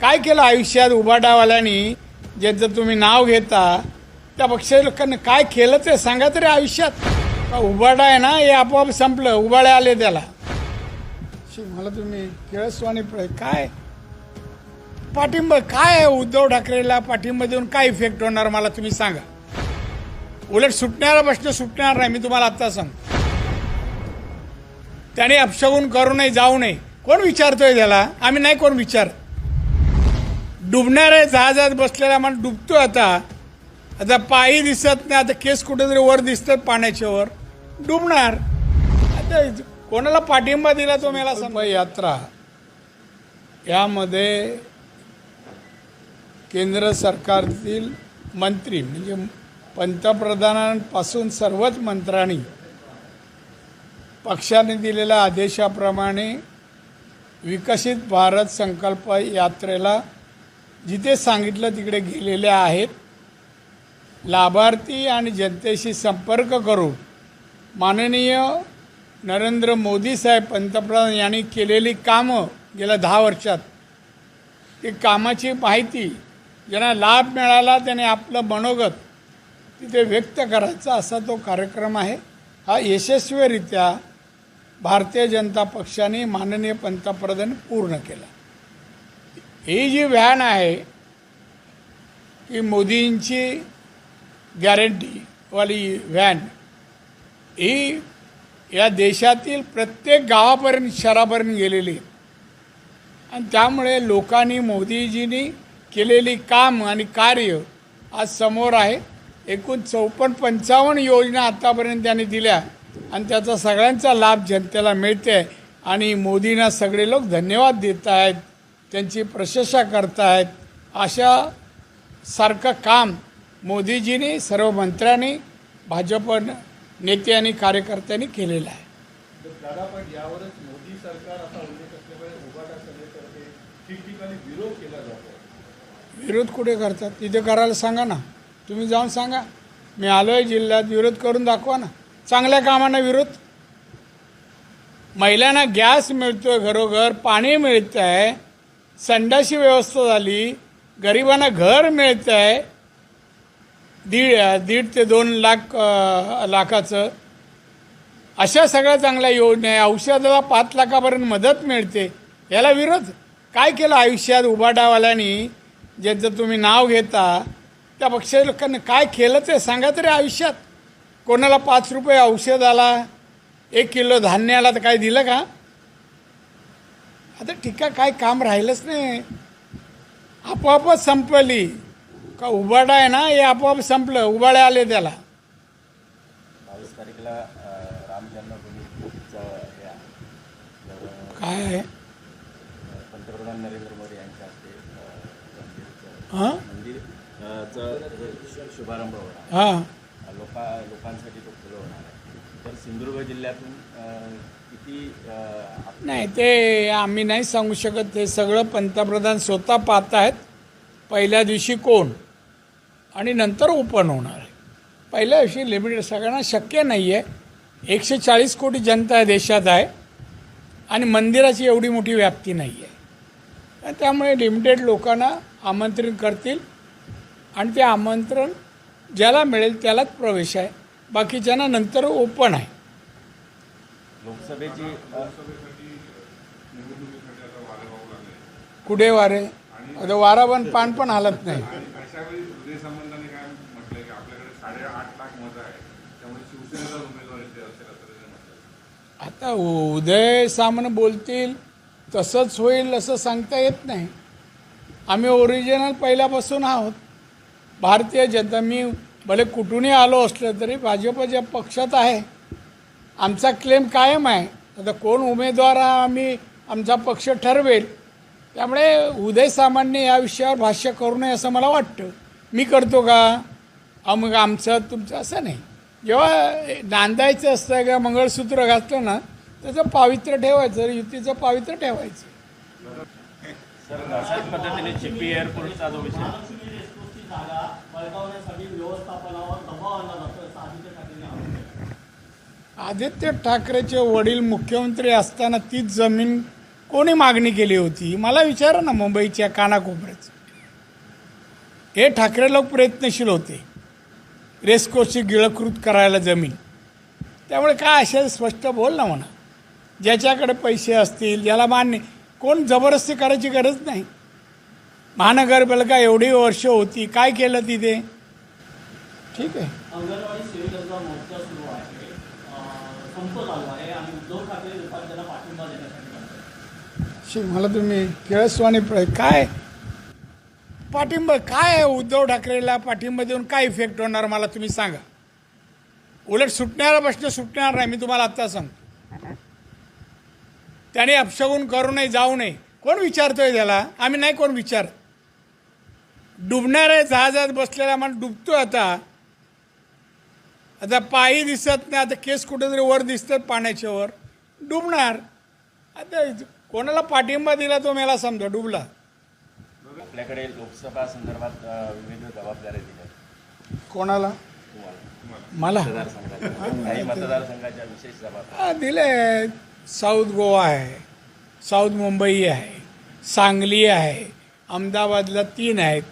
काय केलं आयुष्यात उबाडावाल्यांनी ज्याचं तुम्ही नाव घेता त्या पक्षाच्या लोकांनी काय केलं ते सांगा तरी आयुष्यात. का आहे ना हे आपोआप संपलं उबाडे आले त्याला. मला तुम्ही केळस्वाणी काय? पाठिंबा काय आहे उद्धव ठाकरेला? पाठिंबा देऊन काय इफेक्ट होणार मला तुम्ही सांगा. उलट सुटणारा प्रश्न सुटणार नाही मी तुम्हाला आत्ता सांगतो. त्याने अपशगुन करू नये जाऊ नये. कोण विचारतोय त्याला? आम्ही नाही कोण विचार डुबणाऱ्या जहाजात बसलेला माणूस डुबतो आता. आता पायी दिसत नाही आता केस कुठेतरी वर दिसतात पाण्याच्या वर. डुबणार. आता कोणाला पाठिंबा दिला तो मला सांगा. यात्रा. यामध्ये केंद्र सरकारतील मंत्री म्हणजे पंतप्रधानांपासून सर्वच मंत्र्यांनी पक्षाने दिलेल्या आदेशाप्रमाणे विकसित भारत संकल्प यात्रेला जिथे सांगितलं तिकडे गेलेले आहेत लाभार्थी आणि जनतेशी संपर्क करून माननीय नरेंद्र मोदी साहेब पंतप्रधान यांनी केलेली कामं गेल्या दहा वर्षात ती कामाची माहिती ज्यांना लाभ मिळाला त्याने आपलं मनोगत तिथे व्यक्त करायचा असा तो कार्यक्रम आहे. हा यशस्वीरित्या भारतीय जनता पक्षाने माननीय पंतप्रधान पूर्ण केला. ही जी व्हॅन आहे ही मोदींची गॅरंटीवाली व्हॅन ही या देशातील प्रत्येक गावापर्यंत शहरापर्यंत गेलेली. आहे आणि त्यामुळे लोकांनी मोदीजींनी केलेली काम आणि कार्य आज समोर आहे. एकूण चौपन्न पंचावन्न योजना आत्तापर्यंत त्यांनी दिल्या आणि त्याचा सगळ्यांचा लाभ जनतेला मिळते आणि मोदींना सगळे लोक धन्यवाद देत आहेत. त्यांची प्रशंसा करतायत. अशा सारखं काम मोदीजींनी सर्व मंत्र्यांनी भाजप नेते आणि कार्यकर्त्यांनी केलेलं आहे. विरोध कुठे करतात? तिथे करायला सांगा ना. तुम्ही जाऊन सांगा. मी आलो आहे जिल्ह्यात विरोध करून दाखवा ना. चांगल्या कामांना विरोध. महिलांना गॅस मिळतोय घरोघर पाणी मिळतं आहे संडाशी व्यवस्था झाली. गरिबांना घर मिळतं आहे दीड दीड ते दोन लाख लाखाचं. अशा सगळ्या चांगल्या योजना आहे औषधाला पाच लाखापर्यंत मदत मिळते. याला विरोध. काय केलं आयुष्यात उबाडावाल्यांनी? ज्याचं तुम्ही नाव घेता त्या पक्षाच्या लोकांनी काय केलं ते सांगा तरी आयुष्यात. कोणाला पाच रुपये औषधाला एक किलो धान्याला तर काय दिलं का? आता ठीक काय काम राहिलंच नाही. आपोआपच संपली. का उबाडा आहे ना हे आपोआप संपलं. उबाडे आले त्याला. बावीस तारीखला राम काय आहे? पंतप्रधान नरेंद्र मोदी यांच्या हस्ते हां? शुभारंभ हां आहे. लोका लोकांसाठी तो खुलं होणार आहे तर सिंधुदुर्ग जिल्ह्यातून किती नाही ते आम्ही नाही सांगू शकत. ते सगळं पंतप्रधान स्वतः पाहत आहेत पहिल्या दिवशी कोण? आणि नंतर ओपन होणार आहे. पहिल्या दिवशी लिमिटेड सगळ्यांना शक्य नाही आहे एकशे चाळीस कोटी जनता आहे देशात आहे. आणि मंदिराची एवढी मोठी व्याप्ती नाही आहे त्यामुळे लिमिटेड लोकांना आमंत्रित करतील. आणि ते आमंत्रण ज्याला मिळेल त्यालाच प्रवेश आहे. बाकीच्यांना नंतर ओपन आहे. लोकसभेची कुठे वारे? आता वारा पण पान पण हालत नाही. आता उदय सामने बोलतील तसंच होईल असं सांगता येत नाही. आम्ही ओरिजिनल पहिल्यापासून आहोत. भारतीय जनता मी भले कुठूनही आलो असलं तरी भाजपच्या पक्षात आहे आमचा क्लेम कायम आहे. आता कोण उमेदवार हा आम्ही आमचा पक्ष ठरवेल. त्यामुळे उदय सामान्य या विषयावर भाष्य करू नये असं मला वाटतं. मी करतो का? मग आमचं तुमचं असं नाही. जेव्हा नांदायचं असतं का मंगळसूत्र घातलं ना त्याचं पावित्र्य ठेवायचं युतीचं पावित्र्य ठेवायचं. जागा बळकावण्यासाठी व्यवस्थापनावर दबाव आणला जातो असं आदित्य ठाकरे आदित्य ठाकरेचे वडील मुख्यमंत्री असताना तीच जमीन कोणी मागणी केली होती? मला विचारा ना मुंबईच्या कानाकोपऱ्याचं हे ठाकरे लोक प्रयत्नशील होते. रेसकोर्सची गिळकृत करायला जमीन. त्यामुळे काय असेल स्पष्ट बोल ना म्हणा. ज्याच्याकडे पैसे असतील ज्याला मान्य कोण जबरदस्ती करायची गरज नाही. महानगरपालिका एवढी वर्ष होती काय केलं तिथे? ठीक आहे. शी मला तुम्ही केळसवाणी काय? पाठिंबा काय आहे उद्धव ठाकरेला पाठिंबा देऊन काय इफेक्ट होणार मला तुम्ही सांगा? उलट सुटणारा प्रश्न सुटणार नाही मी तुम्हाला आत्ता सांगतो. त्याने अपशगुन करू नये जाऊ नये. कोण विचारतोय त्याला? आम्ही नाही कोण विचार डुबणाऱ्या जहाजात बसलेला माणूस डुबतो आता. आता पायी दिसत नाही आता केस कुठेतरी वर दिसतात पाण्याच्या वर. डुबणार. आता कोणाला पाठिंबा दिला तो मला समजा डुबला. आपल्याकडे लोकसभा संदर्भात विविध जबाबदाऱ्या दिल्या. कोणाला? मला? मतदारसंघाच्या. काही मतदारसंघाच्या विशेष जबाबदाऱ्या. हा दिले साऊथ गोवा आहे साऊथ मुंबई आहे सांगली आहे अहमदाबादला तीन आहेत.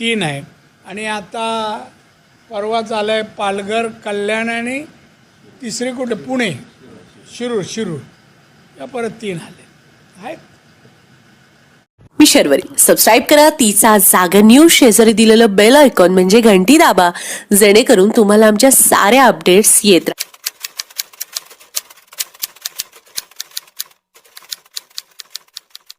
तीन आहे. आणि आता परवा चालू आहे पालघर कल्याण आणि तिसरी कुठे? पुणे. शिरूर शिरूर. या परत तीन आले. आहेत. मी शर्वरी. सबस्क्राईब करा. तिचा जागर न्यूज शेजारी दिलेलं बेल आयकॉन म्हणजे घंटी दाबा. जेणेकरून तुम्हाला आमच्या साऱ्या अपडेट्स येत राहतील